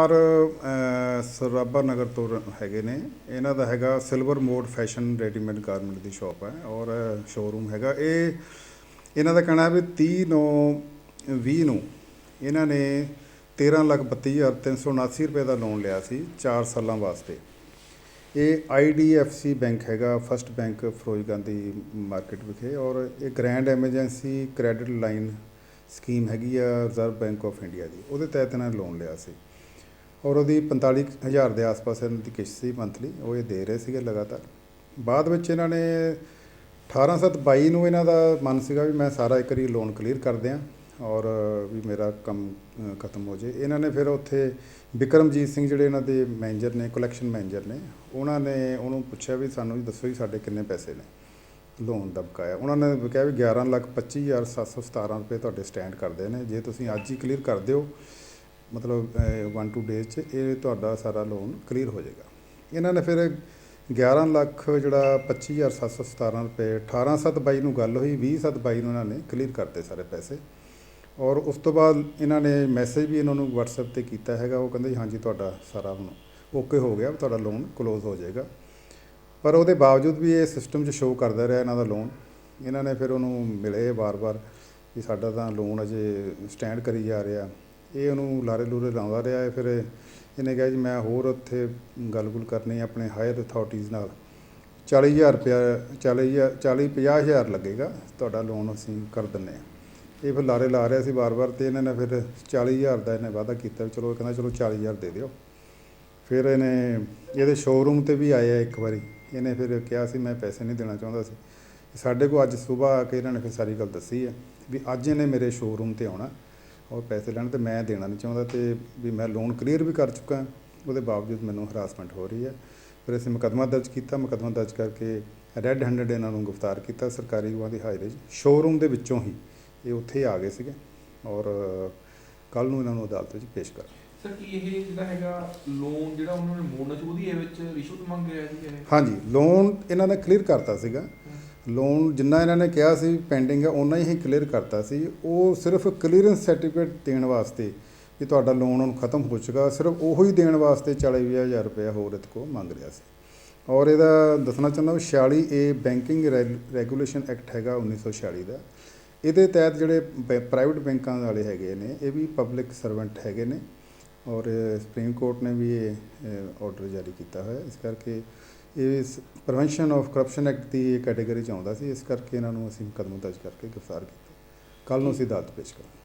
ਕੁਮਾਰ ਅਹ, ਸਰਾਭਾ ਨਗਰ ਤੋਂ ਰ- ਹੈਗੇ ਨੇ। ਇਹਨਾਂ ਦਾ ਹੈਗਾ silver mode fashion readymade garment ਦੀ ਸ਼ਾਪ ਹੈ ਔਰ ਸ਼ੋਰੂਮ ਹੈਗਾ। ਇਹ ਇਹਨਾਂ ਦਾ ਕਹਿਣਾ ਹੈ ਵੀ 30 ਨੂੰ 20 ਨੂੰ ਇਹਨਾਂ ਨੇ 13 ਲੱਖ 32379 ਰੁਪਏ ਦਾ ਲੋਨ ਲਿਆ ਸੀ 4 ਸਾਲਾਂ ਵਾਸਤੇ। ਇਹ IDFC ਬੈਂਕ ਹੈਗਾ first bank Firoz Gandhi market ਵਿਖੇ ਔਰ ਇਹ grand emergency credit line scheme ਹੈਗੀ ਆ ਰਿਜ਼ਰਵ ਬੈਂਕ ਆਫ ਇੰਡੀਆ ਦੀ। ਉਹਦੇ ਤਹਿਤ ਇਹਨਾਂ ਨੇ ਲੋਨ ਲਿਆ ਸੀ। ਔਰ ਉਹਦੀ 45000 ਦੇ ਆਸ-ਪਾਸ ਇਹਨਾਂ ਦੀ ਕਿਸ਼ਤ ਸੀ ਮੰਥਲੀ ਉਹ ਇਹ ਦੇ ਰਹੇ ਸੀਗੇ ਲਗਾਤਾਰ। ਬਾਅਦ ਵਿੱਚ ਇਹਨਾਂ ਨੇ 18722 ਨੂੰ ਇਹਨਾਂ ਦਾ ਮਨ ਸੀਗਾ ਵੀ ਮੈਂ ਸਾਰਾ ਇੱਕ ਵਾਰੀ ਲੋਨ ਕਲੀਅਰ ਕਰ ਦਿਆਂ ਔਰ ਵੀ ਮੇਰਾ ਕੰਮ ਖਤਮ ਹੋ ਜੇ। ਇਹਨਾਂ ਨੇ ਫਿਰ ਉੱਥੇ ਵਿਕਰਮਜੀਤ ਸਿੰਘ ਜਿਹੜੇ ਇਹਨਾਂ ਦੇ ਮੈਨੇਜਰ ਨੇ ਕਲੈਕਸ਼ਨ ਮੈਨੇਜਰ ਨੇ, ਉਹਨਾਂ ਨੇ ਉਹਨੂੰ ਪੁੱਛਿਆ ਵੀ ਸਾਨੂੰ ਜੀ ਦੱਸੋ ਜੀ ਸਾਡੇ ਕਿੰਨੇ ਪੈਸੇ ਨੇ ਲੋਨ ਦਾ ਬਕਾਇਆ ਉਹਨਾਂ ਨੇ ਕਿਹਾ ਵੀ 11 ਲੱਖ 25717 ਰੁਪਏ ਤੁਹਾਡੇ ਸਟੈਂਡ ਕਰਦੇ ਨੇ। ਜੇ ਤੁਸੀਂ ਅੱਜ ਹੀ ਕਲੀਅਰ ਕਰ ਦਿਓ ਮਤਲਬ 1 2 ਡੇਜ਼ ਚ ਇਹ ਤੁਹਾਡਾ ਸਾਰਾ ਲੋਨ ਕਲੀਅਰ ਹੋ ਜਾਏਗਾ। ਇਹਨਾਂ ਨੇ ਫਿਰ 11 ਲੱਖ ਜਿਹੜਾ 25717 ਰੁਪਏ 18722 ਨੂੰ ਗੱਲ ਹੋਈ 20722 ਨੂੰ ਇਹਨਾਂ ਨੇ ਕਲੀਅਰ ਕਰਤੇ ਸਾਰੇ ਪੈਸੇ। ਔਰ ਉਸ ਤੋਂ ਬਾਅਦ ਇਹਨਾਂ ਨੇ ਮੈਸੇਜ ਵੀ ਇਹਨਾਂ ਨੂੰ WhatsApp ਤੇ ਕੀਤਾ ਹੈਗਾ, ਉਹ ਕਹਿੰਦੇ ਹਾਂਜੀ ਤੁਹਾਡਾ ਸਾਰਾ ਹੁਣ ਓਕੇ ਹੋ ਗਿਆ, ਤੁਹਾਡਾ ਲੋਨ ਕਲੋਜ਼ ਹੋ ਜਾਏਗਾ। ਪਰ ਉਹਦੇ ਬਾਵਜੂਦ ਵੀ ਇਹ ਸਿਸਟਮ 'ਚ ਸ਼ੋਅ ਕਰਦਾ ਰਿਹਾ ਇਹਨਾਂ ਦਾ ਲੋਨ ਇਹਨਾਂ ਨੇ ਫਿਰ ਉਹਨੂੰ ਮਿਲੇ ਵਾਰ-ਵਾਰ ਵੀ ਸਾਡਾ ਤਾਂ ਲੋਨ ਅਜੇ ਸਟੈਂਡ ਕਰੀ ਜਾ ਰਿਹਾ। ਇਹ ਉਹਨੂੰ ਲਾਰੇ ਲੂਰੇ ਲਾਉਂਦਾ ਰਿਹਾ ਇਹ ਫਿਰ ਇਹਨੇ ਕਿਹਾ ਜੀ ਮੈਂ ਹੋਰ ਉੱਥੇ ਗੱਲ-ਗੁਲ ਕਰਨੀ ਹੈ ਆਪਣੇ ਹਾਇਰ ਅਥਾਰਟੀਜ਼ ਨਾਲ। 40000 ਰੁਪਇਆ 40000 40 50000 ਲੱਗੇਗਾ, ਤੁਹਾਡਾ ਲੋਨ ਅਸੀਂ ਕਰ ਦਿੰਨੇ ਆ ਇਹ ਫਿਰ ਲਾਰੇ ਲਾ ਰਿਹਾ ਸੀ ਵਾਰ-ਵਾਰ ਤੇ ਇਹਨਾਂ ਨੇ ਫਿਰ 40000 ਦਾ ਇਹਨੇ ਵਾਅਦਾ ਕੀਤਾ ਚਲੋ ਕਹਿੰਦਾ ਚਲੋ 40000 ਦੇ ਦਿਓ। ਫਿਰ ਇਹਨੇ ਇਹਦੇ ਸ਼ੋਰੂਮ ਤੇ ਵੀ ਆਇਆ ਇੱਕ ਵਾਰੀ। ਇਹਨੇ ਫਿਰ ਕਿਹਾ ਸੀ ਮੈਂ ਪੈਸੇ ਨਹੀਂ ਦੇਣਾ ਚਾਹੁੰਦਾ ਸੀ। ਸਾਡੇ ਕੋਲ ਅੱਜ ਸਵੇਰ ਆ ਕੇ ਇਹਨਾਂ ਨੇ ਫਿਰ ਸਾਰੀ ਗੱਲ ਦੱਸੀ ਹੈ ਵੀ ਅੱਜ ਇਹਨੇ ਮੇਰੇ ਸ਼ੋਰੂਮ ਤੇ ਆਉਣਾ। ਔਰ ਪੈਸੇ ਲੈਣ ਤੇ ਮੈਂ ਦੇਣਾ ਨਹੀਂ ਚਾਹੁੰਦਾ ਤੇ ਵੀ ਮੈਂ ਲੋਨ ਕਲੀਅਰ ਵੀ ਕਰ ਚੁੱਕਾ ਉਹਦੇ ਬਾਵਜੂਦ ਮੈਨੂੰ ਹਰਾਸਮੈਂਟ ਹੋ ਰਹੀ ਹੈ। ਫਿਰ ਅਸੀਂ ਮੁਕੱਦਮਾ ਦਰਜ ਕੀਤਾ ਮੁਕੱਦਮਾ ਦਰਜ ਕਰਕੇ ਰੈੱਡ ਹੈਂਡਡ ਇਹਨਾਂ ਨੂੰ ਗ੍ਰਿਫਤਾਰ ਕੀਤਾ ਸਰਕਾਰੀ ਗਵਾਹ ਦੀ ਹਾਜ਼ਰੀ 'ਚ ਸ਼ੋਰੂਮ ਦੇ ਵਿੱਚੋਂ ਹੀ ਇਹ ਉੱਥੇ ਆ ਗਏ ਸੀਗੇ ਔਰ ਕੱਲ ਨੂੰ ਇਹਨਾਂ ਨੂੰ ਅਦਾਲਤ ਵਿੱਚ ਪੇਸ਼ ਕਰਾਂਗੇ ਸਰ ਕੀ ਇਹ ਜਿਹੜਾ ਹੈਗਾ ਲੋਨ ਜਿਹੜਾ ਉਹਨਾਂ ਨੇ ਮੋੜਨਾ ਸੀ ਉਹਦੀ ਇਹ ਵਿੱਚ ਰਿਸ਼ਵਤ ਮੰਗ ਰਿਹਾ ਸੀ ਇਹ? ਹਾਂਜੀ ਲੋਨ ਇਹਨਾਂ ਨੇ ਕਲੀਅਰ ਕਰਤਾ ਸੀਗਾ। ਲੋਨ ਜਿੰਨਾ ਇਹਨਾਂ ਨੇ ਕਿਹਾ ਸੀ ਪੈਂਡਿੰਗ ਹੈ ਉਹਨਾਂ ਹੀ ਕਲੀਅਰ ਕਰਤਾ ਸੀ। ਉਹ ਸਿਰਫ ਕਲੀਅਰੈਂਸ ਸਰਟੀਫਿਕੇਟ ਦੇਣ ਵਾਸਤੇ ਕਿ ਤੁਹਾਡਾ ਲੋਨ ਹੁਣ ਖਤਮ ਹੋ ਚੁੱਕਾ, ਸਿਰਫ ਉਹੋ ਹੀ ਦੇਣ ਵਾਸਤੇ 40000 ਰੁਪਏ ਹੋਰ ਇਹਦੇ ਕੋਲ ਮੰਗ ਰਿਹਾ ਸੀ। ਔਰ ਇਹਦਾ ਦੱਸਣਾ ਚਾਹੁੰਦਾ ਵੀ 46 ਏ ਬੈਂਕਿੰਗ ਰੈਗੂਲੇਸ਼ਨ ਐਕਟ ਹੈਗਾ 1946 ਦਾ। ਇਹਦੇ ਤਹਿਤ ਜਿਹੜੇ ਪ੍ਰਾਈਵੇਟ ਬੈਂਕਾਂ ਵਾਲੇ ਹੈਗੇ ਨੇ, ਇਹ ਵੀ ਪਬਲਿਕ ਸਰਵੈਂਟ ਹੈਗੇ ਨੇ। ਔਰ ਸੁਪਰੀਮ ਕੋਰਟ ਨੇ ਵੀ ਇਹ ਆਰਡਰ ਜਾਰੀ ਕੀਤਾ ਹੋਇਆ। ਇਸ ਕਰਕੇ ਇਹ ਪ੍ਰੀਵੈਂਸ਼ਨ ਆਫ ਕਰਪਸ਼ਨ ਐਕਟ ਦੀ ਕੈਟਾਗਰੀ ਚ ਆਉਂਦਾ ਸੀ, ਇਸ ਕਰਕੇ ਇਹਨਾਂ ਨੂੰ ਅਸੀਂ ਮੁਕੱਦਮਾ ਦਰਜ ਕਰਕੇ ਗ੍ਰਿਫਤਾਰ ਕੀਤਾ। ਕੱਲ ਨੂੰ ਅਸੀਂ ਅਦਾਲਤ ਪੇਸ਼ ਕਰਾਂਗੇ।